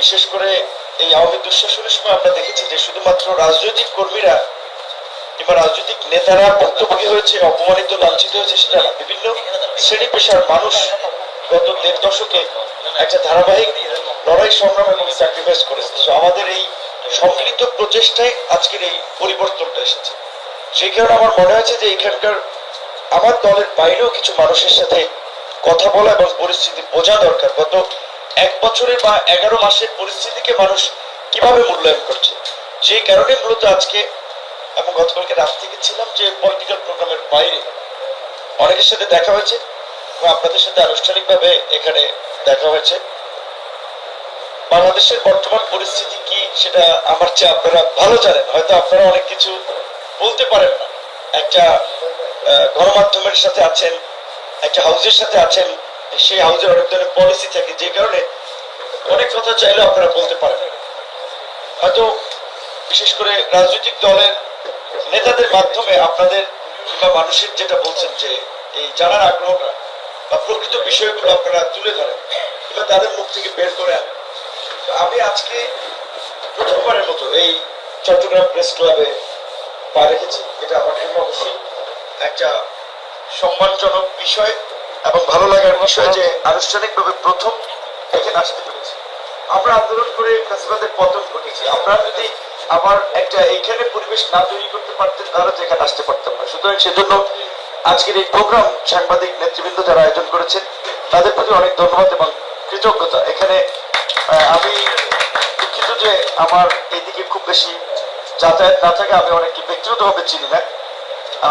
বিশেষ করে এই আওয়ামী দুঃশাসনের সময় আমরা দেখেছি যে শুধুমাত্র রাজনৈতিক কর্মীরা কিংবা রাজনৈতিক নেতারা ভুক্তভোগী হয়েছে, অপমানিত, লাঞ্ছিত হয়েছে, সেটা না। বিভিন্ন শ্রেণি পেশার মানুষ গত দেড় দশকে একটা ধারাবাহিক লড়াই, সংগ্রাম এবং স্যাক্রিফাইস করেছে। তো আমাদের এই সম্মিলিত প্রচেষ্টায় আজকের এই পরিবর্তনটা এসেছে। সেই কারণে আমার মনে হয়েছে যে এখানকার আমার দলের বাইরেও কিছু মানুষের সাথে কথা বলা এবং পরিস্থিতি বোঝা দরকার। গত এক বছরের বা এগারো মাসের পরিস্থিতিকে মানুষ কীভাবে মূল্যায়ন করছে? সেই কারণে মূলত আজকে এবং গতকালকে রাত থেকে ছিলাম যে পলিটিক্যাল প্রোগ্রামের বাইরে। অনেকের সাথে দেখা হয়েছে এবং আপনাদের সাথে আনুষ্ঠানিকভাবে এখানে দেখা হয়েছে। বাংলাদেশের বর্তমান পরিস্থিতি কি সেটা আমার চেয়ে আপনারা ভালো জানেন। হয়তো আপনারা অনেক কিছু বলতে পারেন না। একটা গণমাধ্যমের সাথে আছেন, একটা হাউসের সাথে আছেন সেই হাউসের অনেক ধরনের পলিসি থাকে, যে কারণে অনেক কথা চাইলেও আপনারা বলতে পারেন হয়তো বিশেষ করে রাজনৈতিক দলের নেতাদের মাধ্যমে আপনাদের বা মানুষের যেটা বলছেন যে এই জানার আগ্রহটা বা প্রকৃত বিষয়গুলো আপনারা তুলে ধরেন কিংবা তাদের মুখ থেকে বের করে আনেন। আমি আজকে প্রথমবারের মতো এই চট্টগ্রাম প্রেস ক্লাবে পা রেখেছি। এটা আমার জন্য অবশ্যই একটা সম্মানজনক বিষয়। এবং ভালো লাগার বিষয় যে আনুষ্ঠানিকভাবে প্রথম এখানে আসতে পেরেছি। আমরা আন্দোলন করে ফ্যাসিবাদের পতন ঘটেছি আমরা যদি আবার একটা এইখানে পরিবেশ না তৈরি করতে পারতেন তাহলে তো এখানে আসতে পারতাম না। সুতরাং সেজন্য আজকের এই প্রোগ্রাম সাংবাদিক নেতৃবৃন্দ যারা আয়োজন করেছেন তাদের প্রতি অনেক ধন্যবাদ এবং কৃতজ্ঞতা। এখানে আমি দুঃখিত যে আমার এইদিকে খুব বেশি যাতায়াত না থাকে আমি অনেককে ব্যক্তিগতভাবে চিনি না।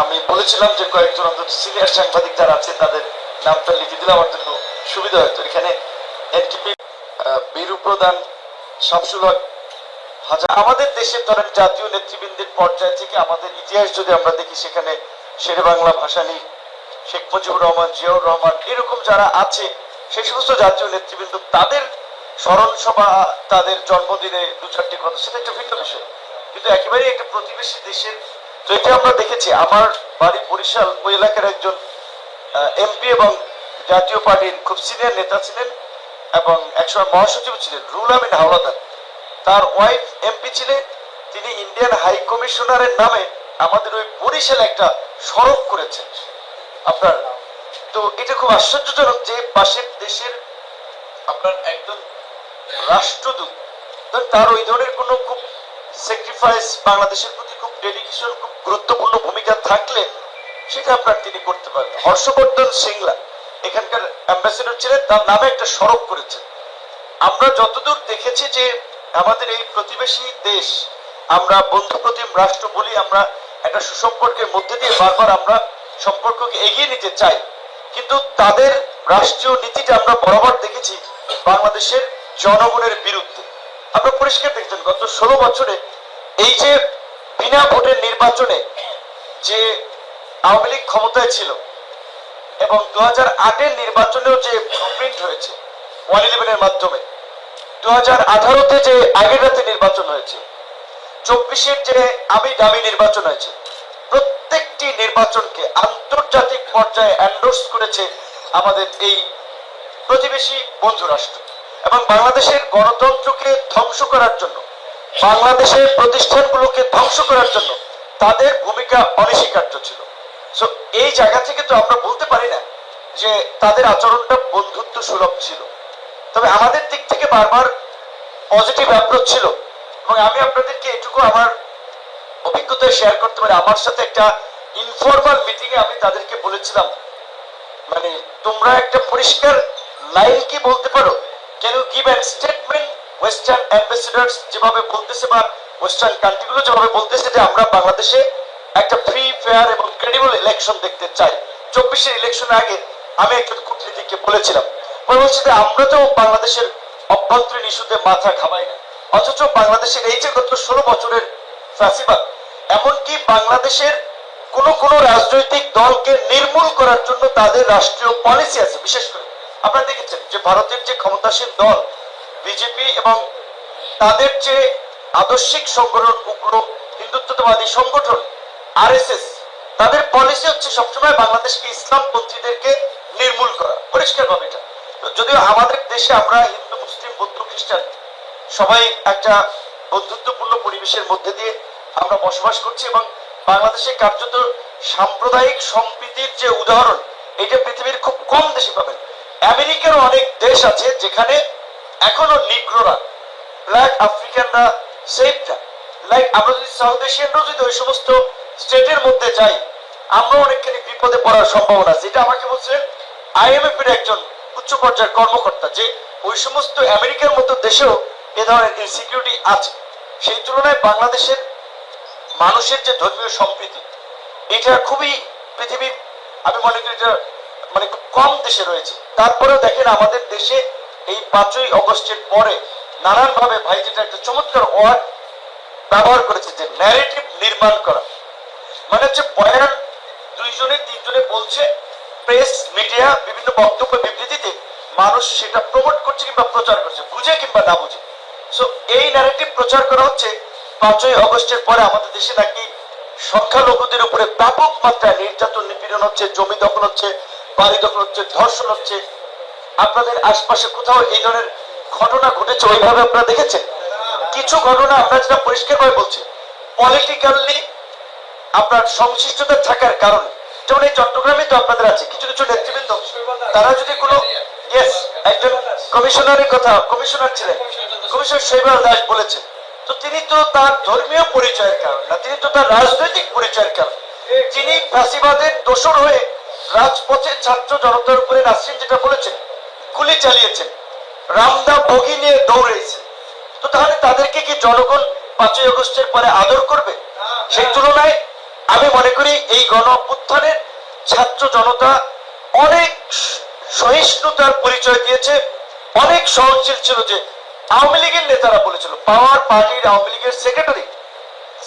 আমি বলেছিলাম যে কয়েকজন অন্তত সিনিয়র সাংবাদিক যারা আছে তাদের নামটা লিখে দিলে আমার জন্য সুবিধা হতো। এখানে এনটিপি বীর শামসুল হক হাজার। আমাদের দেশের ধরেন জাতীয় নেতৃবৃন্দের পর্যায় থেকে আমাদের ইতিহাস যদি আমরা দেখি, সেখানে শেরে বাংলা ভাষানী শেখ মুজিবুর রহমান, জিয়াউর রহমান, এরকম যারা আছে, সেই সমস্ত জাতীয় নেতৃবৃন্দ, তাদের স্মরণ সভা তাদের জন্মদিনে দু চারটি কথা, সেটা একটা ভিন্ন বিষয়। কিন্তু একেবারেই একটা প্রতিবেশী দেশের, তো এটা আমরা দেখেছি। আমার বাড়ি বরিশাল, ওই এলাকার একজন এমপি এবং জাতীয় পার্টির খুব সিনিয়র নেতা ছিলেন এবং একসময় মহাসচিব ছিলেন রুল আমিন হাওলাদার। তার ওয়াইফ এমপি ছিলেন, তিনি ইন্ডিয়ান হাই কমিশনারের নামে আমাদের ওই বরিশালে একটা সড়ক করেছেন। আপনার, তো এটা খুব আশ্চর্যজনক যে পাশের দেশের আপনার একজন রাষ্ট্রদূত তার ওই ধরনের কোনো খুব স্যাক্রিফাইস বাংলাদেশের প্রতি খুব ডেডিকেশন খুব গুরুত্বপূর্ণ ভূমিকা থাকলে সেটা আপনার তিনি করতে পারেন হর্ষবর্ধন সিংলা এখানকার অ্যাম্বাসেডর ছিলেন, তার নামে একটা সড়ক করেছেন। আমরা যতদূর দেখেছি যে আমাদের এই প্রতিবেশী দেশ, আমরা বন্ধু প্রতিম রাষ্ট্র বলি, আমরা একটা সুসম্পর্কের মধ্যে দিয়ে বারবার আমরা সম্পর্ককে এগিয়ে নিতে চাই। কিন্তু তাদের রাষ্ট্রীয় নীতিটা আমরা বরাবর দেখেছি বাংলাদেশের জনগণের বিরুদ্ধে। আমরা পরিষ্কার দেখছেন, গত ষোলো বছরে এই যে বিনা ভোটের নির্বাচনে যে আওয়ামী লীগ ক্ষমতায় ছিল এবং দু হাজার আটের নির্বাচনেও যে প্রিন্ট হয়েছে ওয়ান ইলেভেনের মাধ্যমে দু হাজার আঠারোতে যে আগের রাতে নির্বাচন হয়েছে, চব্বিশের যে আমি দামি নির্বাচন হয়েছে, প্রত্যেকটি নির্বাচনকে আন্তর্জাতিক পর্যায়ে এন্ডোর্স করেছে আমাদের এই প্রতিবেশী বন্ধু রাষ্ট্র এবং বাংলাদেশের গণতন্ত্রকে ধ্বংস করার জন্য, বাংলাদেশের প্রতিষ্ঠানগুলোকে ধ্বংস করার জন্য তাদের ভূমিকা অনস্বীকার্য ছিল। এই জায়গা থেকে তো আমরা বলতে পারি না যে তাদের আচরণটা বন্ধুত্ব সুলভ ছিল। তবে আমাদের দিক থেকে বারবার পজিটিভ অ্যাপ্রোচ ছিল। এবং আমি আপনাদেরকে এটুকু আমার অভিজ্ঞতা শেয়ার করতে পারি। আমার সাথে একটা ইনফর্মাল মিটিং এ আমি তাদেরকে বলেছিলাম মানে তোমরা একটা পরিষ্কার লাইন কি বলতে পারো? Can you give an statement western ambassadors যেভাবে বলতেছে বা ওয়েস্টার্ন কান্ট্রিগুলো যেভাবে বলতেছে যে আমরা বাংলাদেশে একটা ফ্রি ফেয়ার এবং ক্রেডিবল ইলেকশন দেখতে চাই। চব্বিশের ইলেকশনের আগে আমি একজন কূটনীতিককে বলেছিলাম। বলছি যে আমরা তো বাংলাদেশের অভ্যন্তরীণ ইস্যুতে মাথা খামাই না। অথচ বাংলাদেশের এই যে গত ষোলো বছরের ফ্যাসিবাদ, এমনকি বাংলাদেশের কোন কোন রাজনৈতিক দলকে নির্মূল করার জন্য তাদের রাষ্ট্রীয় পলিসি আছে। বিশেষ করে আপনারা দেখেছেন যে ভারতের যে ক্ষমতাসীন দল, বিজেপি এবং তাদের যে আদর্শিক সংগঠন, উগ্র হিন্দুত্ববাদী সংগঠন আরএসএস তাদের পলিসি হচ্ছে সবসময় বাংলাদেশকে ইসলামপন্থীদেরকে নির্মূল করা। এটা। যদিও আমাদের দেশে আমরা হিন্দু, মুসলিম, বৌদ্ধ, খ্রিস্টান সবাই একটা বন্ধুত্বপূর্ণ পরিবেশের মধ্যে দিয়ে আমরা বসবাস করছি এবং বাংলাদেশে কার্যত সাম্প্রদায়িক সম্প্রীতির যে উদাহরণ, এটা পৃথিবীর খুব কম দেশে পাবেন। আমেরিকার অনেক দেশ আছে যেখানে এখনও নিগ্রোরা, ব্ল্যাক আফ্রিকানরা সেফটা লাইক আমরা যদি সাউথ এশিয়ানরাও যদি ওই সমস্ত স্টেটের মধ্যে যাই আমরা অনেকখানি বিপদে পড়ার সম্ভাবনা আছে। এটা আমাকে বলছিলেন আইএমএফ এর একজন উচ্চ পর্যায়ের কর্মকর্তা যে ওই সমস্ত আমেরিকার মতো দেশেও এ ধরনের ইনসিকিউরিটি আছে। সেই তুলনায় বাংলাদেশের মানুষের যে ধর্মীয় সম্প্রীতি, এটা খুবই পৃথিবীর, আমি মনে করি এটা মানে খুব কম দেশে রয়েছে। তারপরেও দেখেন আমাদের দেশে এই পাঁচই অগস্টের পরে নানানভাবে ভাই যেটা একটা চমৎকার ওয়ার্ড ব্যবহার করেছে যে ন্যারেটিভ নির্মাণ করা। মানে হচ্ছে বয়ান দুইজনে, তিনজনে বলছে প্রেস মিডিয়া বিভিন্ন বক্তব্য বিবৃতিতে মানুষ সেটা প্রমোট করছে কিংবা প্রচার করছে, বুঝে কিংবা না বুঝে। সো এই ন্যারেটিভ প্রচার করা হচ্ছে পাঁচই অগস্টের পরে আমাদের দেশে নাকি সংখ্যালঘুদের উপরে ব্যাপক মাত্রায় নির্যাতন, নিপীড়ন হচ্ছে, জমি দখল হচ্ছে, বাড়ি দখল হচ্ছে, ধর্ষণ হচ্ছে। আপনাদের আশপাশে কোথাও এই ধরনের ঘটনা ঘটেছে, ওইভাবে আপনারা দেখেছেন? কিছু ঘটনা আমরা যেটা পরিষ্কারভাবে বলছি। পলিটিক্যালি আপনার সংশ্লিষ্টতা থাকার কারণে। যেমন এই চট্টগ্রামে তো আপনাদের আছে, কিছু কিছু নেতৃবৃন্দ। তারা যদি কোনো ইয়েস একজন কমিশনারের কথা, কমিশনার ছিলেন। কমিশনার শৈবাল দাস বলেছেন। তো তিনি তো তার ধর্মীয় পরিচয়ের কারণ না, তিনি তো তার রাজনৈতিক পরিচয়ের কারণ। তিনি ফাঁসিবাদের দোষর হয়ে রাজপথে ছাত্র জনতার উপরে নাসরিন যেটা বলেছেন, গুলি চালিয়েছেন, রামদা বগি নিয়ে দৌড়েছেন তো তাহলে তাদেরকে কি জনগণ পাঁচই আগস্টের পরে আদর করবে? সেই তুলনায় আমি মনে করি এই গণ অভ্যুত্থানের ছাত্র জনতা অনেক সহিষ্ণুতার পরিচয় দিয়েছে, অনেক সহনশীল ছিল যে আওয়ামী লীগের নেতারা বলেছিল, পাওয়ার পার্টির আওয়ামী লীগের সেক্রেটারি,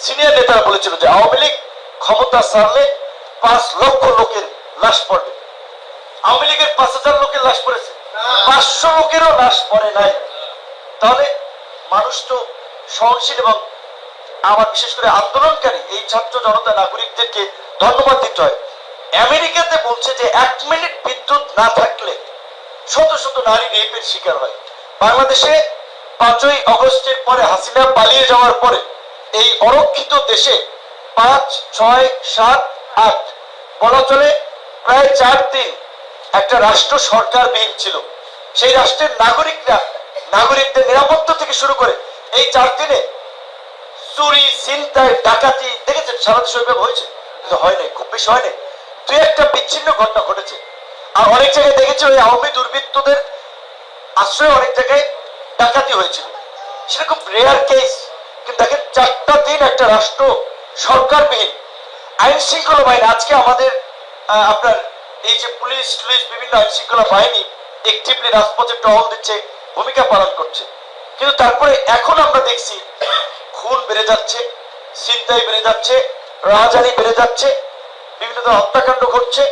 সিনিয়র নেতারা বলেছিল যে আওয়ামী লীগ ক্ষমতা সারলে পাঁচ লক্ষ লোকের লাশ পড়বে। আওয়ামী লীগের পাঁচ হাজার লোকের লাশ পড়েছে। পাঁচশো লোকেরও লাশ পড়ে নাই। তাহলে মানুষ তো সহনশীল এবং আমার বিশেষ করে আন্দোলনকারী এই ছাত্র জনতা নাগরিকদেরকে ধন্যবাদ দিতে হয়। আমেরিকাতে বলছে যে এক মিনিট বিদ্যুৎ না থাকলে শত শত নারী রেপের শিকার হয়। বাংলাদেশে পাঁচই অগস্টের পরে হাসিনা পালিয়ে যাওয়ার পরে এই অরক্ষিত দেশে পাঁচ, ছয়, সাত, আট, বলা চলে প্রায় চার দিন একটা রাষ্ট্র সরকারবিহীন ছিল। সেই রাষ্ট্রের নাগরিকরা, নাগরিকদের নিরাপত্তা থেকে শুরু করে এই চার দিনে চুরি চিন্তায় ডাকাতি, দেখেছেন? সারা দেশে ওইভাবে হয়েছে। কিন্তু হয় নাই, খুব বেশি হয় নাই। দুই একটা বিচ্ছিন্ন ঘটনা ঘটেছে। আর অনেক জায়গায় দেখেছি ওই আওয়ামী দুর্বৃত্তদের আশ্রয়ে অনেক জায়গায় ডাকাতি হয়েছিল। সেটা খুব রেয়ার কেস কিন্তু দেখেন, চারটা দিন একটা রাষ্ট্র সরকারবিহীন। আইন শৃঙ্খলা বাহিনী, আজকে আমাদের আপনার এই যে পুলিশ টুলিশ বিভিন্ন আইন শৃঙ্খলা বাহিনী একটিভলি রাজপথে টহল দিচ্ছে, ভূমিকা পালন করছে। কিন্তু তারপরে এখন আমরা দেখছি খুন বেড়ে যাচ্ছে চিন্তাই বেড়ে যাচ্ছে রাহাজানি বেড়ে যাচ্ছে, বিভিন্ন ধরনের হত্যাকাণ্ড ঘটছে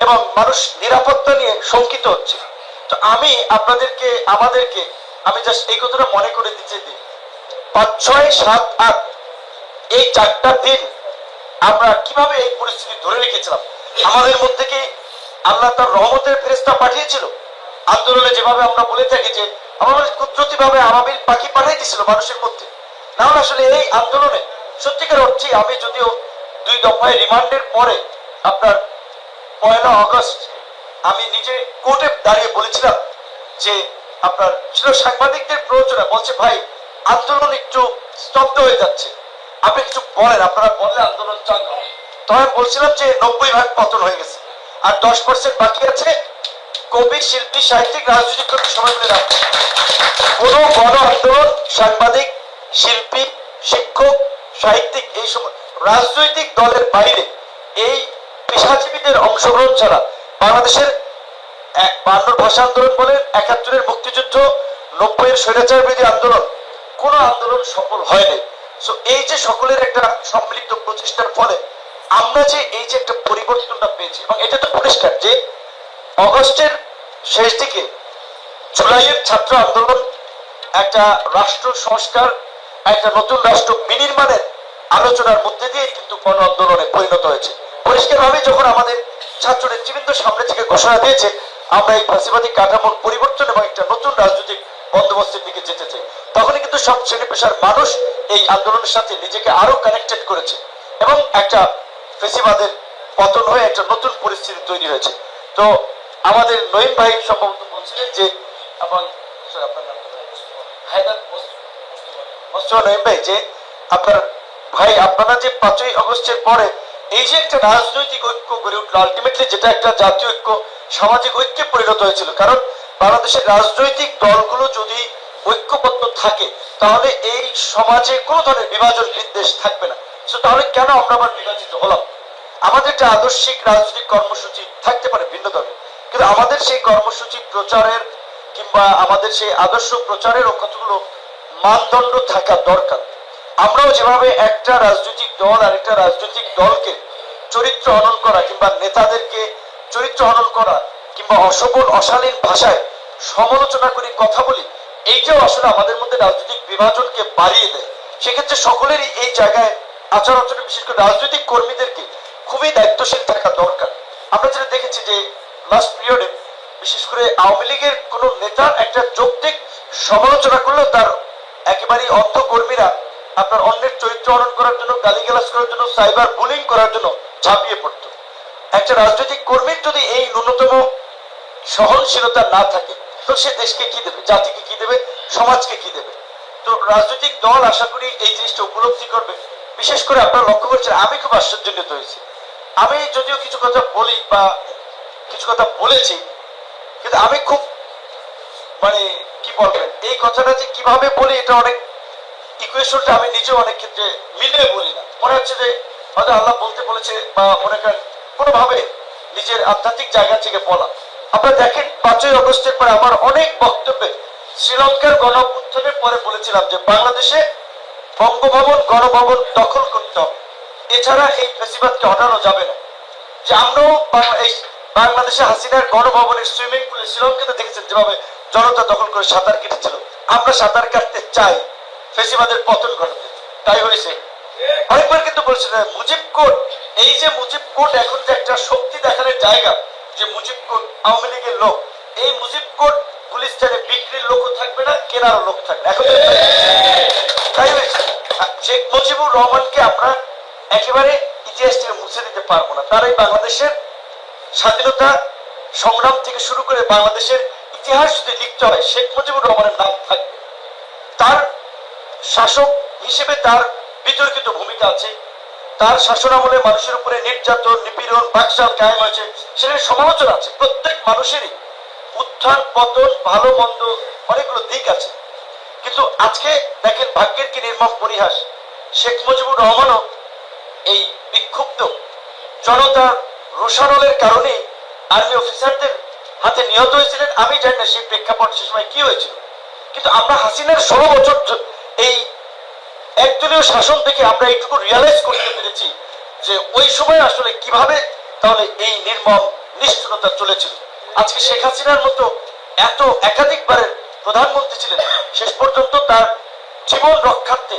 এবং মানুষ নিরাপত্তা নিয়ে শঙ্কিত হচ্ছে। তো আমি আপনাদেরকে, আমাদেরকে, আমি জাস্ট এই কথাটা মনে করে দিতে দিই। পাঁচ, ছয়, সাত, আট, এই চারটা দিন আমরা কীভাবে এই পরিস্থিতি ধরে রেখেছিলাম? আমাদের মধ্যে কি আল্লাহ তার রহমতের ফেরেস্তা পাঠিয়েছিল? আন্দোলনে যেভাবে আমরা বলে থাকি যে আমাদের কুদরতি ভাবে আবাবিল পাখি পাঠিয়ে দিয়েছিল মানুষের মধ্যে। না হলে আসলে এই আন্দোলনে সত্যিকার অর্থে আমি যদিও দুই দফায় রিমান্ডের পরে আপনার পয়লা আগস্ট আমি নিজে কোর্টে দাঁড়িয়ে বলেছিলাম যে আপনার ছিল সাংবাদিকদের প্রয়োজনে বলছে, ভাই, আন্দোলন একটু স্তব্ধ হয়ে যাচ্ছে আপনি কিছু বলেন, আপনারা বললে আন্দোলন চালু। তখন আমি বলছিলাম যে নব্বই ভাগ পতন হয়ে গেছে, আর দশ পার্সেন্ট বাকি আছে কবি, শিল্পী, সাহিত্যিক, রাজনৈতিক সবাই মিলে রাখছে কোনো গণ আন্দোলন সাংবাদিক শিল্পী, শিক্ষক, সাহিত্যিক, এই সময় রাজনৈতিক দলের বাইরে এই পেশাজীবীদের অংশগ্রহণ ছাড়া বাংলাদেশের বান্নর ভাষা আন্দোলন বলেন একাত্তরের মুক্তিযুদ্ধ, নব্বইয়ের স্বৈরাচার বিরোধী আন্দোলন, কোন আন্দোলন সফল হয়নি। সো এই যে সকলের একটা সম্মিলিত প্রচেষ্টার ফলে আমরা যে এই যে একটা পরিবর্তনটা পেয়েছি, এবং এটা তো পরিষ্কার যে অগস্টের শেষ দিকে জুলাইয়ের ছাত্র আন্দোলন একটা রাষ্ট্র সংস্কার একটা নতুন রাষ্ট্র বিনির্মাণের আলোচনার মধ্যে দিয়ে কিন্তু গণ আন্দোলনে পরিণত হয়েছে। পরিষ্কারভাবে যখন আমাদের ছাত্র নেতৃবৃন্দ সামনে থেকে ঘোষণা দিয়েছে, আমরা এই ফাঁসিবাদী কাঠামোর পরিবর্তন এবং একটা নতুন রাজনৈতিক বন্দোবস্তের দিকে যেতেছে তখনই কিন্তু সব শ্রেণি পেশার মানুষ এই আন্দোলনের সাথে নিজেকে আরও কানেক্টেড করেছে এবং একটা ফেসিবাদের পতন হয়ে একটা নতুন পরিস্থিতি তৈরি হয়েছে। তো আমাদের নঈম ভাই সম্ভবত বলছিলেন যে, এবং হায়দার যে আপনার ভাই আপনারা যে পাঁচই আগস্টের পরে এই যে একটা রাজনৈতিক ঐক্য গড়ে উঠল আলটিমেটলি যেটা একটা জাতীয় ঐক্য, সামাজিক ঐক্যে পরিণত হয়েছিল। কারণ বাংলাদেশের রাজনৈতিক দলগুলো যদি ঐক্যবদ্ধ থাকে, তাহলে এই সমাজে কোনো ধরনের বিভাজন বিদ্বেষ থাকবে না। তাহলে কেন আমরা আবার বিভাজিত হলাম? আমাদের একটা আদর্শিক রাজনৈতিক কর্মসূচি থাকতে পারে ভিন্ন ধরনের। কিন্তু আমাদের সেই কর্মসূচি প্রচারের কিংবা আমাদের সেই আদর্শ প্রচারের কতগুলো মানদণ্ড থাকা দরকার। আমরাও যেভাবে একটা রাজনৈতিক দল আর একটা রাজনৈতিক দলকে চরিত্র হনন করা কিংবা নেতাদেরকে চরিত্র হনন করা কিংবা অসবল অশালীন ভাষায় সমালোচনা করে কথা বলি, এইটাও আসলে আমাদের মধ্যে রাজনৈতিক বিভাজনকে বাড়িয়ে দেয়। সেক্ষেত্রে সকলেরই এই জায়গায় আচার আচরণ, বিশেষ করে রাজনৈতিক কর্মীদেরকে খুবই দায়িত্বশীল থাকা দরকার। আমরা যেটা দেখেছি যে লাস্ট পিরিয়ডে বিশেষ করে আওয়ামী লীগের কোন নেতার একটা যৌক্তিক সমালোচনা করলেও তার একেবারেই অর্থ কর্মীরা আপনার অন্যের চরিত্র হরণ করার জন্য, গালিগালাজ করার জন্য, সাইবার বুলিং করার জন্য ঝাঁপিয়ে পড়তো। একটা রাজনৈতিক কর্মীর যদি এই ন্যূনতম সহনশীলতা না থাকে, তো সে দেশকে কি দেবে? জাতিকে কি দেবে? সমাজকে কি দেবে? তো রাজনৈতিক দল, আশা করি এই জিনিসটা উপলব্ধি করবে। বিশেষ করে আপনারা লক্ষ্য করছেন, আমি খুব আশ্চর্যান্বিত হয়েছি। আমি যদিও কিছু কথা বলি বা কিছু কথা বলেছি, কিন্তু আমি খুব মানে কি বলবেন এই কথাটা যে কীভাবে বলি, এটা অনেক ইকুয়েশনটা আমি নিজেও অনেক ক্ষেত্রে মিলে বলি না। মনে হচ্ছে যে হয়তো আল্লাহ বলতে বলেছে বা মনে করেন, কোনোভাবে নিজের আধ্যাত্মিক জায়গা থেকে বলা। আপনারা দেখেন, পাঁচই অগস্টের পরে আমার অনেক বক্তব্যে শ্রীলঙ্কার গণ উত্থানের পরে বলেছিলাম যে বাংলাদেশে বঙ্গভবন, গণভবন দখল করতে হবে। এছাড়া এই ফেসিবাদকে হটানো যাবে না। যে আমরাও বাংলাদেশে হাসিনার গণভবনের সুইমিং পুলে শ্রীলঙ্কাতে দেখেছেন যেভাবে জনতা দখল করে সাঁতার কেটেছিল। আমরা সাঁতার কাটতে চাই। ফেসিবাদের পতন ঘটাতে। তাই হয়েছে। অনেকবার কিন্তু বলছে মুজিব কোট এই যে মুজিব কোট এখন যে একটা শক্তি দেখানোর জায়গা, যে মুজিব কোট আওয়ামী লীগের লোক, এই মুজিব কোট গুলিস্তানে বিক্রির লোকও থাকবে না, কেনারও লোক থাকবে এখন তাই হয়েছে। শেখ মুজিবুর রহমানকে আমরা একেবারে ইতিহাস থেকে মুছে দিতে পারব না। তারাই বাংলাদেশের স্বাধীনতা সংগ্রাম থেকে শুরু করে বাংলাদেশের ইতিহাস লিখতে হয়, শেখ মুজিবুর রহমানের নাম থাকবে। তার শাসক হিসেবে তার বিতর্কিত ভূমিকা আছে। তার শাসনামলে মানুষের উপরে নির্যাতন, নিপীড়ন, বাকশাল কায়েম হয়েছে। সেটার সমালোচনা আছে। প্রত্যেক মানুষেরই উত্থান, পতন, ভালো, মন্দ অনেকগুলো দিক আছে। কিন্তু আজকে দেখেন ভাগ্যের কি নির্মম পরিহাস। শেখ মুজিবুর রহমানও এই বিক্ষুব্ধ জনতার রোষানলের কারণে আর্মি অফিসারদের হাতে নিহত হয়েছিলেন, আমি জানি না সেই প্রেক্ষাপট সে সময় কি হয়েছিল। কিন্তু আমরা হাসিনার ষোলো বছর এই একদলীয় শাসন থেকে আমরা এইটুকু রিয়ালাইজ করতে পেরেছি যে ওই সময় আসলে কীভাবে তাহলে এই নির্মম নিষ্ঠুরতা চলেছিল। আজকে শেখ হাসিনার মতো এত একাধিকবারের প্রধানমন্ত্রী ছিলেন, শেষ পর্যন্ত তার জীবন রক্ষার্থে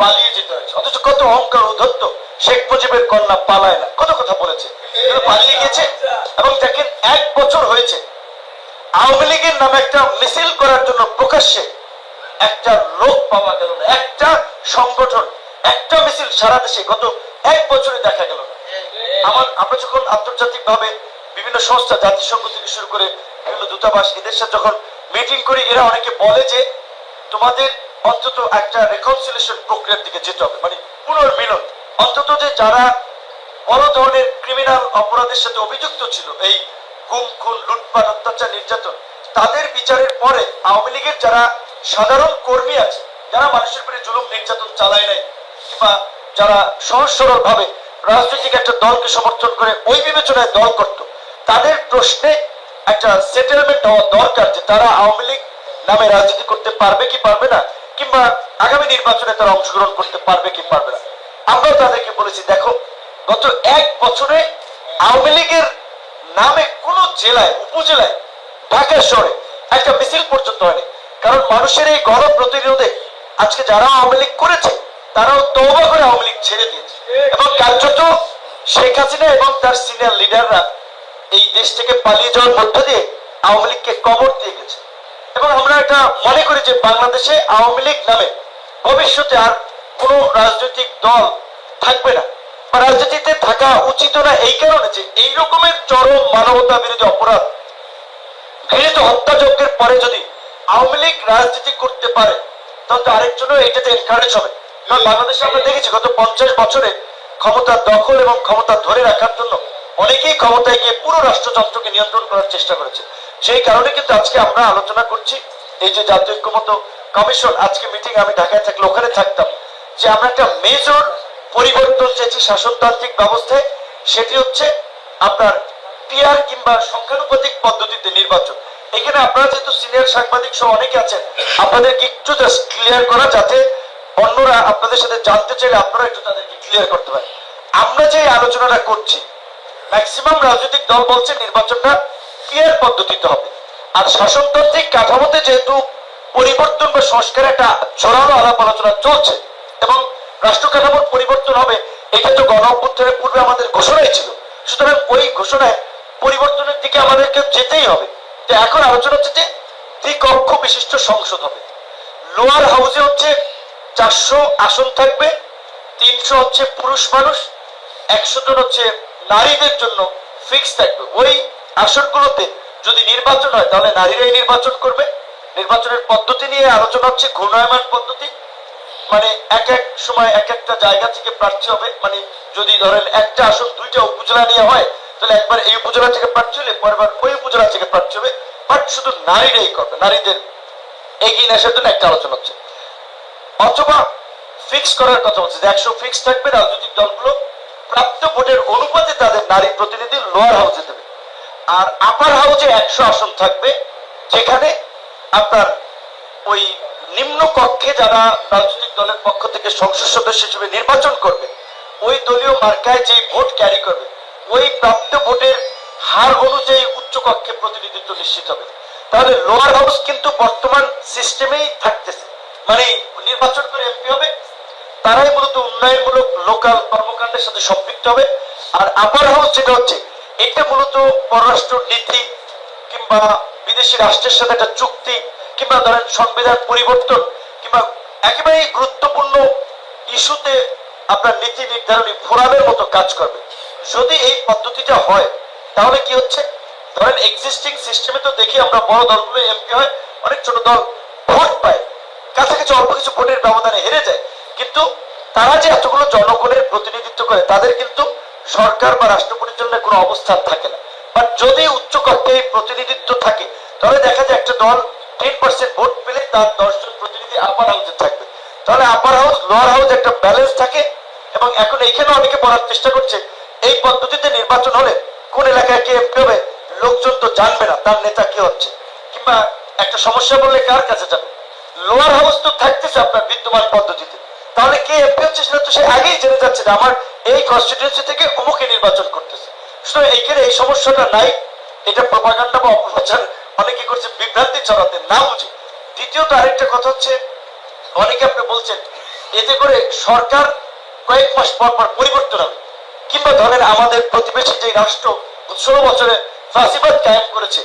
পালিয়ে যেতে হয়েছে। অথচ কত অহংকার উদ্ধত্ত শেখ মুজিবের কন্যা পালায় না। কত কথা বলেছে? পালিয়ে গেছে এবং দেখেন, এক বছর হয়েছে। আওয়ামী লীগের নামে একটা মিছিল করার জন্য প্রকাশ্যে একটা লোক পাওয়া গেল না। একটা সংগঠন, একটা মিছিল সারা দেশে গত এক বছরে দেখা গেল না। আমার, আমরা যখন আন্তর্জাতিক ভাবে বিভিন্ন সংস্থা, জাতিসংঘ থেকে শুরু করে বিভিন্ন দূতাবাস, এদের সাথে যখন মিটিং করি, এরা অনেকে বলে যে তোমাদের অন্তত একটা রেকনসিলেশন প্রক্রিয়ার দিকে যেতে হবে। মানে পুনর্মিলন। অন্তত যে যারা বড় ধরনের ক্রিমিনাল অপরাধের সাথে অভিযুক্ত ছিল, এই গুম, খুন, লুটপাট, অত্যাচার, নির্যাতন, তাদের বিচারের পরে আওয়ামী লীগের যারা সাধারণ কর্মী আছে, যারা মানুষের উপরে জুলুম, নির্যাতন চালায় নাই, কিংবা যারা সহজ সরল ভাবে রাজনৈতিক একটা দলকে সমর্থন করে ওই বিবেচনায় দল করত, তাদের প্রশ্নে একটা সেটেলমেন্ট হওয়া দরকার যে তারা আওয়ামী লীগ নামে রাজনীতি করতে পারবে কি পারবে না, কিংবা আগামী নির্বাচনে তারা অংশগ্রহণ করতে পারবে কি পারবে না। আমরাও তাদেরকে বলেছি, দেখো, গত এক বছরে আওয়ামী লীগের নামে কোন জেলায়, উপজেলায়, ঢাকা শহরে একটা মিছিল পর্যন্ত হয়নি। কারণ মানুষের এই গণ প্রতিরোধে আজকে যারা আওয়ামী লীগ করেছে, তারাও তৌবা করে আওয়ামী লীগ ছেড়ে দিয়েছে। এবং কার্যত শেখ হাসিনা এবং তার সিনিয়র লিডাররা এই দেশ থেকে পালিয়ে যাওয়ার মধ্য দিয়ে আওয়ামী লীগকে কবর দিয়ে গেছে। এবং আমরা এটা মনে করি যে বাংলাদেশে আওয়ামী লীগ নামে ভবিষ্যতে আর কোনো রাজনৈতিক দল থাকবে না। বা রাজনীতিতে থাকা উচিত না এই কারণে যে এই রকমের চরম মানবতা বিরোধী অপরাধ, ঘৃণিত হত্যাযজ্ঞের পরে যদি আওয়ামী লীগ রাজনীতি করতে পারে, তাহলে আরেকজনও এটাতে এনকারেজ হবে। কারণ বাংলাদেশে আমরা দেখেছি গত পঞ্চাশ বছরে ক্ষমতা দখল এবং ক্ষমতা ধরে রাখার জন্য অনেকেই ক্ষমতায় গিয়ে পুরো রাষ্ট্রযন্ত্রকে নিয়ন্ত্রণ করার চেষ্টা করেছে। সেই কারণে কিন্তু আজকে আমরা আলোচনা করছি, এই যে জাতীয় ঐক্যমত কমিশন, আজকে মিটিং আমি ঢাকায় থাকলে ওখানে থাকতাম। যে আমরা একটা মেজর পরিবর্তন চেয়েছি শাসনতান্ত্রিক ব্যবস্থায়, সেটি হচ্ছে আপনার পিয়ার কিংবা সংখ্যানুপাতিক পদ্ধতিতে নির্বাচন। এখানে আপনারা যেহেতু সিনিয়র সাংবাদিক সহ অনেকে আছেন, আপনাদেরকে একটু জাস্ট ক্লিয়ার করা যাতে অন্যরা আপনাদের সাথে জানতে চাইলে আপনারা একটু তাদেরকে ক্লিয়ার করতে পারেন। আমরা যে আলোচনাটা করছি ম্যাক্সিমাম রাজনৈতিক দল বলছে নির্বাচনটা পিয়ার পদ্ধতিতে হবে। আর শাসনতান্ত্রিক কাঠামোতে যেহেতু পরিবর্তন বা সংস্কার একটা জোরালো আলাপ আলোচনা চলছে এবং রাষ্ট্র কাঠামোর পরিবর্তন হবে এটা তো গণ অভ্যুত্থানের পূর্বে আমাদের ঘোষণাই ছিল। সুতরাং ওই ঘোষণায় পরিবর্তনের দিকে আমাদেরকে যেতেই হবে। তো এখন আলোচনা হচ্ছে যে দ্বিকক্ষ বিশিষ্ট সংসদ হবে। লোয়ার হাউসে হচ্ছে চারশো আসন থাকবে, তিনশো হচ্ছে পুরুষ মানুষ, একশো জন হচ্ছে নারীদের জন্য ফিক্স থাকবে। ওই আসনগুলোতে যদি নির্বাচন হয়, তাহলে নারীরাই নির্বাচন করবে। নির্বাচনের পদ্ধতি নিয়ে আলোচনা হচ্ছে ঘূর্ণায়মান পদ্ধতি। মানে এক এক সময় এক একটা জায়গা থেকে প্রার্থী হবে। মানে যদি ধরেন একটা আসন দুইটা উপজেলা নিয়ে হয়, তাহলে একবার এই উপজেলা থেকে প্রার্থী হলে পরেরবার ওই উপজেলা থেকে প্রার্থী হবে। বাট শুধু নারীরাই করবে, নারীদের এগিয়ে নিয়ে আসার জন্য একটা আলোচনা হচ্ছে। অথবা ফিক্স করার কথা বলছে, যে একশো ফিক্স থাকবে রাজনৈতিক দলগুলো প্রাপ্ত ভোটের অনুপাতে তাদের নারী প্রতিনিধি লোয়ার হাউসে দেবে। আর আপার হাউসে একশো আসন থাকবে, যেখানে আপনার ওই নিম্ন কক্ষে যারা রাজনৈতিক দলের পক্ষ থেকে সংসদ সদস্য হিসেবে নির্বাচন করবে, ওই দলীয় মার্কায় যে ভোট ক্যারি করবে, ওই প্রাপ্ত ভোটের হার অনুযায়ী উচ্চ কক্ষে প্রতিনিধিত্ব নিশ্চিত হবে। তাহলে লোয়ার হাউস কিন্তু বর্তমান সিস্টেমেই থাকতেছে। মানে নির্বাচন করে এমপি হবে, তারাই মূলত উন্নয়নমূলক লোকাল কর্মকাণ্ডের সাথে সম্পৃক্ত হবে। আর আপার হাউস যেটা হচ্ছে, এটা মূলত পররাষ্ট্র নীতি কিংবা বিদেশি রাষ্ট্রের সাথে একটা চুক্তি কিংবা ধরেন সংবিধান পরিবর্তন কিংবা একেবারে গুরুত্বপূর্ণ ইস্যুতে আপনার নীতি নির্ধারণী ফোরামের মতো কাজ করবে। যদি এই পদ্ধতিটা হয়, তাহলে কি হচ্ছে? ধরেন এক্সিস্টিং সিস্টেমে তো দেখি আমরা বড় দলগুলো এমপি হয়, অনেক ছোট দল ভোট পায়। কাছাকাছি অল্প কিছু ভোটের ব্যবধানে হেরে যায়। কিন্তু তারা যে এতগুলো জনগণের প্রতিনিধিত্ব করে, তাদের কিন্তু সরকার বা রাষ্ট্র পরিচালনায় কোনো অবস্থান থাকে না। বাট যদি উচ্চ কক্ষে প্রতিনিধিত্ব থাকে, তাহলে দেখা যায় একটা দল টেন পার্সেন্ট ভোট পেলে তার দশজন প্রতিনিধি আপার হাউসে থাকবে। তাহলে আপার হাউস লোয়ার হাউস একটা ব্যালেন্স থাকে এবং এখন এইখানে অনেকে বলার চেষ্টা করছে, এই পদ্ধতিতে নির্বাচন হলে কোন এলাকায় কে এমপি হবে, লোকজন তো জানবে না তার নেতা কে হচ্ছে। কিংবা একটা সমস্যা বললে কার কাছে যাবে? লোয়ার হাউস তো থাকতেছে আপনার বিদ্যমান পদ্ধতিতে। তাহলে কে এমপি হচ্ছে সেটা তো সে আগেই জেনে যাচ্ছে যে আমার এই কনস্টিটিউন্সি থেকে অমুকে নির্বাচন করতেছে। সুতরাং এইখানে এই সমস্যাটা নাই, এটা প্রপাগান্ডা বা অপপ্রচার অনেকে করছে? বিভ্রান্তি ছড়াতে না বুঝে। দ্বিতীয়ত আরেকটা কথা হচ্ছে, অনেকে আপনি বলছেন, এতে করে সরকার কয়েক মাস পর পর পরিবর্তন হবে। কিংবা ধরেন আমাদের প্রতিবেশী যে রাষ্ট্র ষোলো বছরে ফাঁসিবাদ কায়েম করেছে,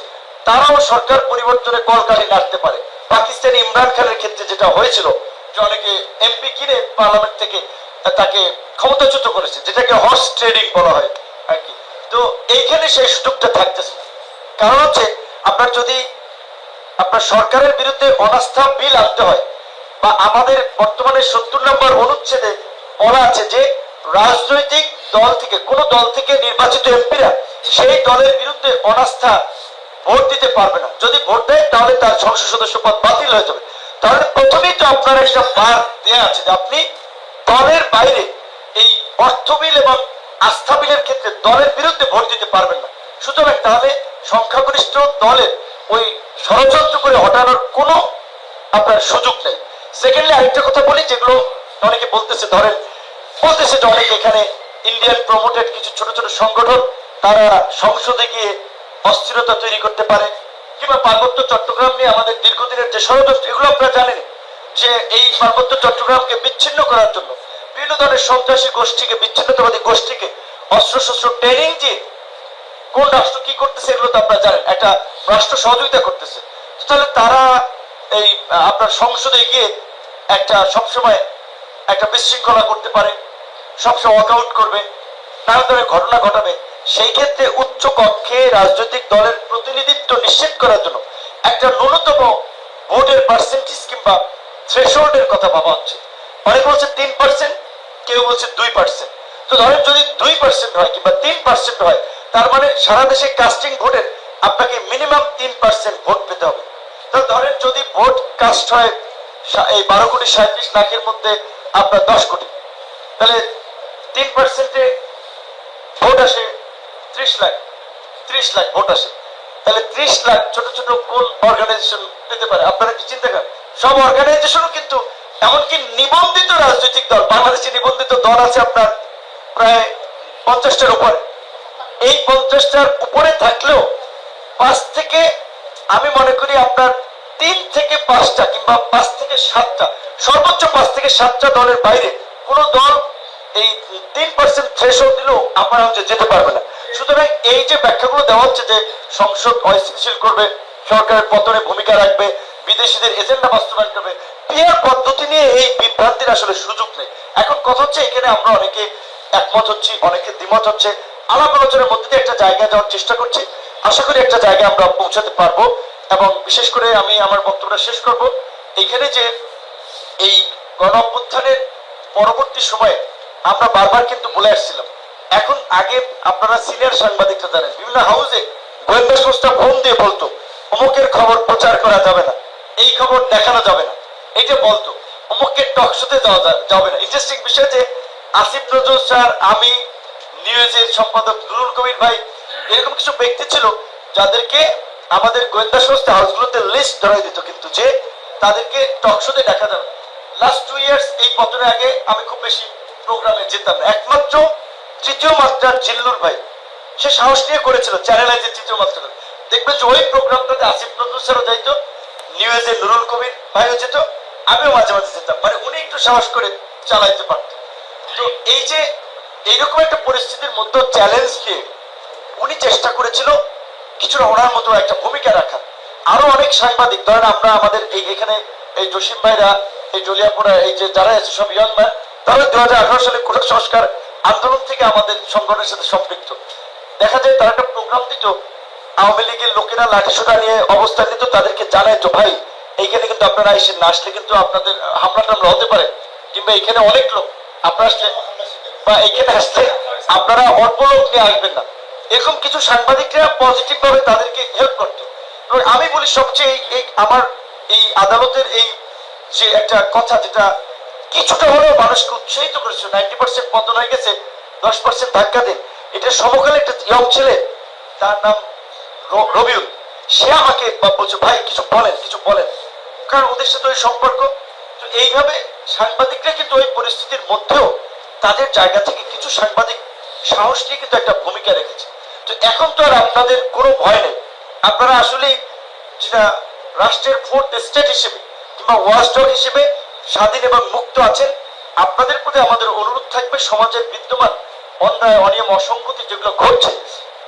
তারাও সরকার পরিবর্তনে কলকাঠি নাড়তে পারে। পাকিস্তানি ইমরান খানের ক্ষেত্রে যেটা হয়েছিল, যে অনেকে এমপি কিনে পার্লামেন্ট থেকে তাকে ক্ষমতাচ্যুত করেছে, যেটাকে হর্স ট্রেডিং বলা হয় আর কি। তো এইখানে সেই সুযোগটা থাকতেছে না। কারণ হচ্ছে আপনার যদি আপনার সরকারের বিরুদ্ধে অনাস্থা বিল আনতে হয় বা আমাদের বর্তমানে সত্তর নম্বর অনুচ্ছেদে বলা আছে যে রাজনৈতিক দল থেকে, কোন দল থেকে নির্বাচিত এমপিরা সেই দলের বিরুদ্ধে অনাস্থা ভোট দিতে পারবে না। যদি ভোট দেয়, তাহলে তার সংসদ সদস্য পদ বাতিল হয়ে যাবে। তাহলে প্রথমেই তো আপনার একটা বার দেওয়া আছে যে আপনি দলের বাইরে এই অর্থ বিল এবং আস্থা বিলের ক্ষেত্রে দলের বিরুদ্ধে ভোট দিতে পারবেন না। সুতরাং তাহলে সংখ্যাগরিষ্ঠ দলের ওই ষড়যন্ত্র করে হটানোর কোনো আপনার সুযোগ নেই। সেকেন্ডলি আরেকটা কথা বলি, যেগুলো অনেকে বলতেছে, ধরেন বলতেছে যে অনেকে এখানে ইন্ডিয়ান প্রমোটেড কিছু ছোট ছোট সংগঠন, তারা সংসদে গিয়ে অস্থিরতা তৈরি করতে পারে, কিংবা পার্বত্য চট্টগ্রাম নিয়ে আমাদের দীর্ঘদিনের যে ষড়যন্ত্র, এগুলো আপনারা জানেন যে এই পার্বত্য চট্টগ্রামকে বিচ্ছিন্ন করার জন্য বিভিন্ন ধরনের সন্ত্রাসী গোষ্ঠীকে, বিচ্ছিন্নতাবাদী গোষ্ঠীকে অস্ত্র শস্ত্র ট্রেনিং দিয়ে কোন রাষ্ট্র কি করতেছে এগুলো তো আপনারা জানেন। একটা রাষ্ট্র সহযোগিতা করতেছে। তাহলে তারা এই আপনার সংসদে গিয়ে একটা সবসময় একটা বিশৃঙ্খলা করতে পারে, সবসময় ওয়াকআউট করবে, নানা ধরনের ঘটনা ঘটাবে। সেই ক্ষেত্রে উচ্চ কক্ষে রাজনৈতিক দলের প্রতিনিধিত্ব নিশ্চিত করার জন্য একটা ন্যূনতম ভোটের পার্সেন্টেজ কিংবা থ্রেশহোল্ডের কথা ভাবা হচ্ছে। অনেক বলছে তিন পার্সেন্ট কেউ বলছে দুই পার্সেন্ট তো ধরেন যদি দুই পার্সেন্ট হয় কিংবা তিন পার্সেন্ট হয় তার মানে সারা দেশে কাস্টিং ভোটের আপনাকে মিনিমাম তিন পার্সেন্ট ভোট পেতে হবে। তো ধরেন যদি ভোট কাস্ট হয় এই বারো কোটি সাঁত্রিশ লাখের মধ্যে আপনার দশ কোটি। তাহলে তিন পার্সেন্টে ভোট আসে ত্রিশ লাখ ত্রিশ লাখ ভোট আসে। তাহলে ত্রিশ লাখ ছোট ছোট কোন অর্গানাইজেশন পেতে পারে? আপনারা কি চিন্তা করেন? সব অর্গানাইজেশনও কিন্তু এমনকি নিবন্ধিত রাজনৈতিক দল, বাংলাদেশে নিবন্ধিত দল আছে আপনার প্রায় পঞ্চাশটার উপরে। এই পঞ্চাশটার উপরে থাকলেও পাঁচ থেকে, আমি মনে করি আপনার তিন থেকে পাঁচটা কিংবা পাঁচ থেকে সাতটা, সর্বোচ্চ পাঁচ থেকে সাতটা দলের বাইরে কোনো দল এই তিন পার্সেন্ট থ্রেশল দিলেও আমার অংশে যেতে পারবে না। সুতরাং এই যে ব্যাখ্যাগুলো দেওয়া হচ্ছে যে সংসদ অস্থিতিশীল করবে, সরকারের পতনে ভূমিকা রাখবে, বিদেশিদের এজেন্ডা বাস্তবায়ন করবে পিয়ার পদ্ধতি নিয়ে এই বিভ্রান্তির আসলে সুযোগ নেই। এখন কথা হচ্ছে, এখানে আমরা অনেকে একমত হচ্ছি, অনেকে দ্বিমত হচ্ছে আলাপ আলোচনার মধ্যে দিয়ে একটা জায়গায় যাওয়ার চেষ্টা করছি। আশা করি একটা জায়গায় আমরা পৌঁছাতে পারব এবং বিশেষ করে আমি আমার বক্তব্যটা শেষ করব। এইখানে যে এই গণ অভ্যুত্থানের পরবর্তী সময়ে আমরা বারবার কিন্তু বলে আসছিলাম। এখন আগে আপনারা সিনিয়র সাংবাদিকরা জানেন, বিভিন্ন হাউসে গোয়েন্দা সংস্থা ফোন দিয়ে বলতো, অমুকের খবর প্রচার করা যাবে না, এই খবর দেখানো যাবে না। এটা বলতো, অমুককে টক শোতে যাওয়া যাবে না। ইন্টারেস্টিং বিষয় যে আসিফ নজরুল স্যার, আমি নিউজের সম্পাদক নুরুল কবির ভাই, এরকম কিছু ব্যক্তি ছিল যাদেরকে আমাদের গোয়েন্দা সংস্থা হাউসগুলোতে লিস্ট ধরাই দিত কিন্তু যে তাদেরকে টক শোতে দেখা যাবে। লাস্ট টু ইয়ার্স এই পতনের আগে আমি খুব বেশি প্রোগ্রামে যেতাম একমাত্র তৃতীয় মাত্রার জিল্লুর ভাই, সে সাহস নিয়ে করেছিল চ্যানেলাইজের তৃতীয় মাত্রা। দেখবেন যে ওই প্রোগ্রামটাতে আসিফ নজরুল স্যারও যাইতো নিউজে নুরুল কবির ভাইও যেত, আমিও মাঝে মাঝে যেতাম। মানে উনি একটু সাহস করে চালাইতে পারত তো এই যে এইরকম একটা পরিস্থিতির মধ্যে চ্যালেঞ্জ নিয়ে উনি চেষ্টা করেছিল কিছুটা ওনার মতো একটা ভূমিকা রাখার। আরও অনেক সাংবাদিক, ধরেন আমরা আমাদের এই এখানে এই জসিম ভাইরা, এই জলিয়াপুরা, এই যে যারা আছে সব ইয়ং ম্যান তারা দু হাজার আঠারো সালে কোটা সংস্কার আন্দোলন থেকে আমাদের সংগঠনের সাথে সম্পৃক্ত। দেখা যায় তারা একটা প্রোগ্রাম দিত, আওয়ামী লীগের লোকেরা লাঠিসোটা নিয়ে অবস্থান নিত, তাদেরকে জানায় তো ভাই, এইখানে কিন্তু আপনারা এসে না আসলে কিন্তু আপনাদের হামলা টামলা হতে পারে। কিংবা এখানে অনেক লোক, আপনারা আসলে বা এখানে আসলে আপনারা অল্প লোক নিয়ে আসবেন না। এরকম কিছু সাংবাদিকরা পজিটিভ ভাবে তাদেরকে হেল্প করতো। আমি বলি সবচেয়ে এই- আমার এই আদালতের এই যে একটা কথা যেটা কিছুটা হলেও মানুষকে উৎসাহিত করেছে নাইনটি পার্সেন্ট পতন হয়ে গেছে, দশ পার্সেন্ট ধাক্কা দেন, এটা সমকালে একটা ইয়ং ছেলে, তার নাম রবিউল। সে আমাকে বলছে, ভাই, কিছু বলেন কিছু বলেন। কারণ ওদের সাথে ওই সম্পর্ক। তো এইভাবে সাংবাদিকরা কিন্তু ওই পরিস্থিতির মধ্যেও তাদের জায়গা থেকে কিছু সাংবাদিক সাহস নিয়ে কিন্তু একটা ভূমিকা রেখেছে। তো এখন তো আর আপনাদের কোনো ভয় নেই। আপনারা আসলে যেটা রাষ্ট্রের ফোর্থ স্টেট হিসেবে কিংবা ওয়াচডগ হিসেবে স্বাধীন এবং মুক্ত আছেন, আপনাদের প্রতি আমাদের অনুরোধ থাকবে সমাজের বিদ্যমান অন্যায়, অনিয়ম, অসঙ্গতি যেগুলো ঘটছে,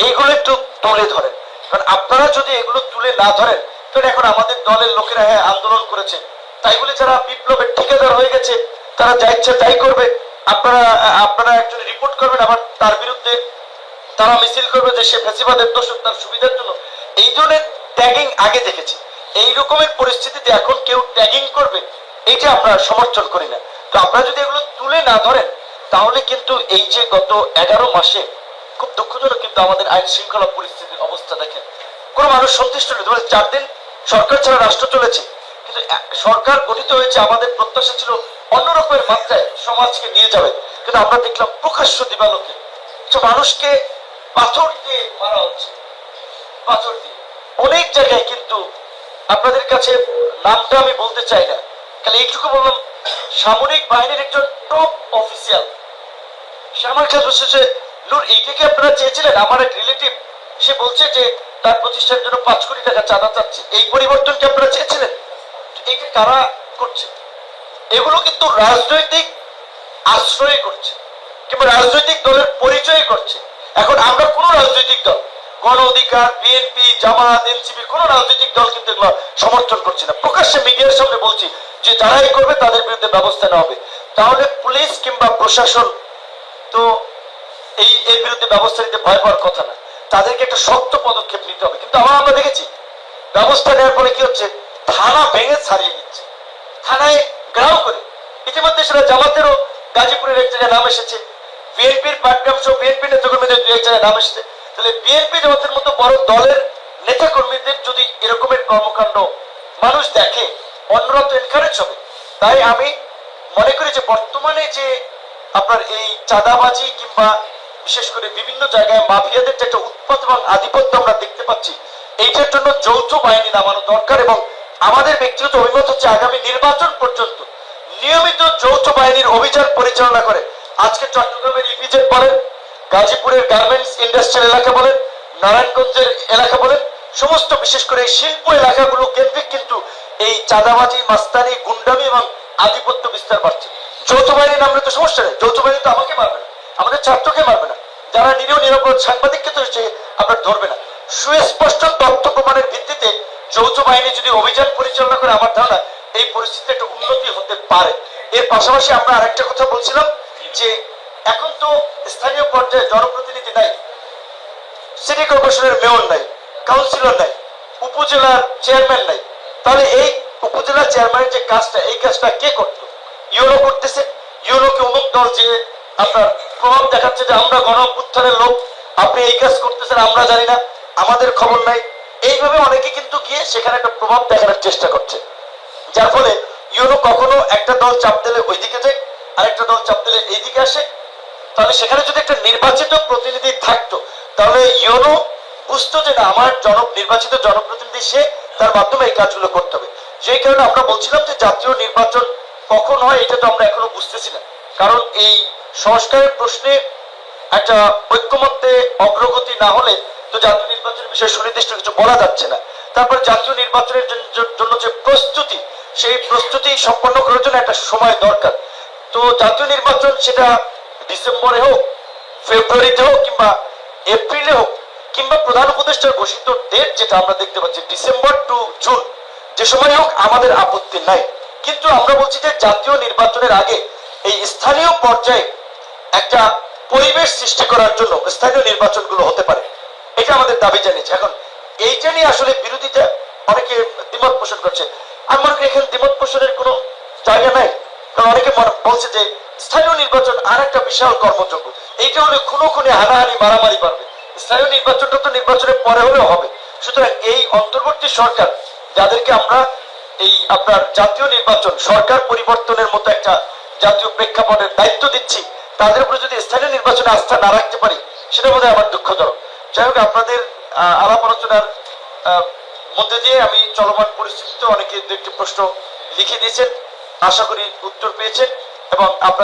এইগুলো একটু তুলে ধরেন। কারণ আপনারা যদি এগুলো তুলে না ধরেন, তাহলে এখন আমাদের দলের লোকেরা হ্যাঁ আন্দোলন করেছে। তাই বলে যারা বিপ্লবের ঠিকাদার হয়ে গেছে, তারা যা ইচ্ছা তাই করবে। আপনারা আপনারা একজন রিপোর্ট করবেন, আবার তার বিরুদ্ধে তারা মিছিল করবে যে সে ফেসিবাদের তার সুবিধার জন্য। এই ধরনের ট্যাগিং আগে দেখেছি। এই রকমের পরিস্থিতিতে এখন কেউ ট্যাগিং করবে এইটা আমরা সমর্থন করি না। তো আপনারা যদি এগুলো তুলে না ধরেন, তাহলে কিন্তু এই যে গত এগারো মাসে খুব দুঃখজনক কিন্তু আমাদের আইন শৃঙ্খলা পরিস্থিতির অবস্থা দেখেন। কোন মানুষ সন্তুষ্ট নেই ধরেন, চার দিন সরকার ছাড়া রাষ্ট্র চলেছে, কিন্তু সরকার গঠিত হয়েছে, আমাদের প্রত্যাশা ছিল অন্য রকমের মাত্রায় সমাজকে নিয়ে যাবে। কিন্তু আমরা দেখলাম প্রকাশ্য দিবালোকে মানুষকে পাথর দিয়ে মারা হচ্ছে। পাথর দিয়ে। অনেক জায়গায় কিন্তু আপনাদের কাছে নামটা আমি বলতে চাই না। খালি এইটুকু বললাম, সামরিক বাহিনীর একজন টপ অফিসিয়াল, সে আমার কাছে বলছে যে নূর এইটাকে আপনারা চেয়েছিলেন? আমার এক রিলেটিভ, সে বলছে যে তার প্রতিষ্ঠানের জন্য পাঁচ কোটি টাকা চাঁদা চাচ্ছে। এই পরিবর্তনকে আপনারা চেয়েছিলেন? এইটা কারা করছে? এগুলো কিন্তু রাজনৈতিক আশ্রয় করছে কিংবা রাজনৈতিক দলের পরিচয় করছে। এখন আমরা কোন রাজনৈতিক দল, গণ অধিকার বিএনপি জামাত এনসিপি কোন রাজনৈতিক দল কিন্তু এগুলো সমর্থন করছে না। প্রকাশ্যে মিডিয়ার সামনে বলছি যে যারাই করবে তাদের বিরুদ্ধে ব্যবস্থা নেওয়া হবে। তাহলে পুলিশ কিংবা প্রশাসন তো এই, এর বিরুদ্ধে ব্যবস্থা নিতে ভয় পাওয়ার কথা না। তাদেরকে একটা শক্ত পদক্ষেপ নিতে হবে। কিন্তু আবার আমরা দেখেছি, ব্যবস্থা নেওয়ার পরে কি হচ্ছে? থানা ভেঙে ছাড়িয়ে নিচ্ছে থানায় করে। ইতিমধ্যে সেটা জামাতেরও গাজীপুরের এক জায়গায় নাম এসেছে। বিএনপির পাটগ্রাম সহ বিএনপি নেতাকর্মীদের দু এক জায়গায় নাম এসেছে। তাহলে বিএনপি জামাতের মতো বড় দলের নেতাকর্মীদের যদি এরকমের কর্মকাণ্ড মানুষ দেখে, অন্যরা তো এনকারেজ হবে। তাই আমি মনে করি যে বর্তমানে যে আপনার এই চাঁদাবাজি কিংবা বিশেষ করে বিভিন্ন জায়গায় মাফিয়াদের যে একটা উৎপাত এবং আধিপত্য আমরা দেখতে পাচ্ছি, এইটার জন্য যৌথ বাহিনী নামানো দরকার এবং আমাদের ব্যক্তিগত অভিমত হচ্ছে আগামী নির্বাচন পর্যন্ত নিয়মিত যৌথ বাহিনীর অভিযান পরিচালনা করে। আজকে চট্টগ্রামের ইপিজেড বলেন, গাজীপুরের গার্মেন্টস ইন্ডাস্ট্রিয়াল এলাকা বলেন, নারায়ণগঞ্জের এলাকা বলেন, সমস্ত বিশেষ করে এই শিল্প এলাকাগুলো কেন্দ্রিক কিন্তু এই চাঁদাবাজি, মাস্তানি, গুন্ডামি এবং আধিপত্য বিস্তার বাড়ছে। যৌথ বাহিনী নামলে তো সমস্যা নেই, যৌথ বাহিনী তো আমাকে মারবে না, আমাদের ছাত্রকে মারবে না। যারা নিরীহ নিরাপদ সাংবাদিককে তো আপনার ধরবে না। সুস্পষ্ট তথ্য প্রমাণের ভিত্তিতে যৌথ বাহিনী যদি অভিযান পরিচালনা করে, আমার ধারণা এই পরিস্থিতিতে একটা উন্নতি হতে পারে। এর পাশাপাশি আমরা আরেকটা কথা বলছিলাম যে এখন তো স্থানীয় পর্যায়ে জনপ্রতিনিধি নাই, সিটি কর্পোরেশনের মেয়র নাই, কাউন্সিলর নাই, উপজেলার চেয়ারম্যান নাই। তাহলে এই উপজেলা চেয়ারম্যানের যে কাজটা, এই কাজটা কে করতো? ইউনো করতেছে। ইউনোকে অমুক দল যে আপনার প্রভাব দেখাচ্ছে যে আমরা গণ অভ্যুত্থানের লোক, আপনি এই কাজ করতেছেন, আমরা জানি না। আমাদের খবর নাই। এইভাবে অনেকে কিন্তু গিয়ে সেখানে একটা প্রভাব দেখানোর চেষ্টা করছে। যার ফলে ইউনো কখনো একটা দল চাপ দিলে ওইদিকে যায় আরেকটা দল চাপ দিলে এইদিকে আসে। তাহলে সেখানে যদি একটা নির্বাচিত প্রতিনিধি থাকতো, তাহলে ইউনো বুঝতো যে না, আমার জন নির্বাচিত জনপ্রতিনিধি সে, তার মাধ্যমে এই কাজগুলো করতে হবে। যেই কারণে আমরা বলছিলাম যে জাতীয় নির্বাচন কখন হয়, এটা তো আমরা এখনও বুঝতেছি না। কারণ এই সংস্কারের প্রশ্নে একটা ঐক্যমত্যে অগ্রগতি না হলে তো জাতীয় নির্বাচনের বিষয়ে সুনির্দিষ্ট কিছু বলা যাচ্ছে না। তারপর জাতীয় নির্বাচনের জন- জন- জন্য যে প্রস্তুতি, সেই প্রস্তুতি সম্পন্ন করার জন্য একটা সময় দরকার। তো জাতীয় নির্বাচন সেটা ডিসেম্বরে হোক, ফেব্রুয়ারিতে হোক কিংবা এপ্রিলে হোক কিংবা প্রধান উপদেষ্টার ঘোষিত ডেট যেটা আমরা দেখতে পাচ্ছি, ডিসেম্বর টু জুন, যে সময় হোক আমাদের আপত্তি নাই। কিন্তু আমরা বলছি যে জাতীয় নির্বাচনের আগে এই স্থানীয় পর্যায়ে একটা পরিবেশ সৃষ্টি করার জন্য স্থানীয় নির্বাচনগুলো হতে পারে। এটা আমাদের দাবি জানিয়েছে। এখন এইটা নিয়ে আসলে বিরোধীটা অনেকে দ্বিমত পোষণ করছে। আমি মনে করি এখানে দ্বিমত পোষণের কোনো জায়গা নাই। কারণ অনেকে বলছে যে স্থানীয় নির্বাচন আর একটা বিশাল কর্মযজ্ঞ এইটা হলে খুনো খুনে হানাহানি মারামারি পারবে স্থানীয় নির্বাচনটা তো নির্বাচনের পরে হলেও হবে। সুতরাং এই অন্তর্বর্তী সরকার, যাদেরকে আমরা এই আপনার জাতীয় নির্বাচন, সরকার পরিবর্তনের মতো একটা জাতীয় প্রেক্ষাপটের দায়িত্ব দিচ্ছি, তাদের উপরে যদি স্থানীয় নির্বাচনে আস্থা না রাখতে পারি, সেটা বোধহয় আমার দুঃখজনক। যাই হোক, আপনাদের আলাপ আলোচনার মধ্যে দিয়ে আমি চলমান পরিস্থিতিতে অনেকে একটি প্রশ্ন লিখে দিয়েছেন। আশা করি উত্তর পেয়েছেন এবং আপনার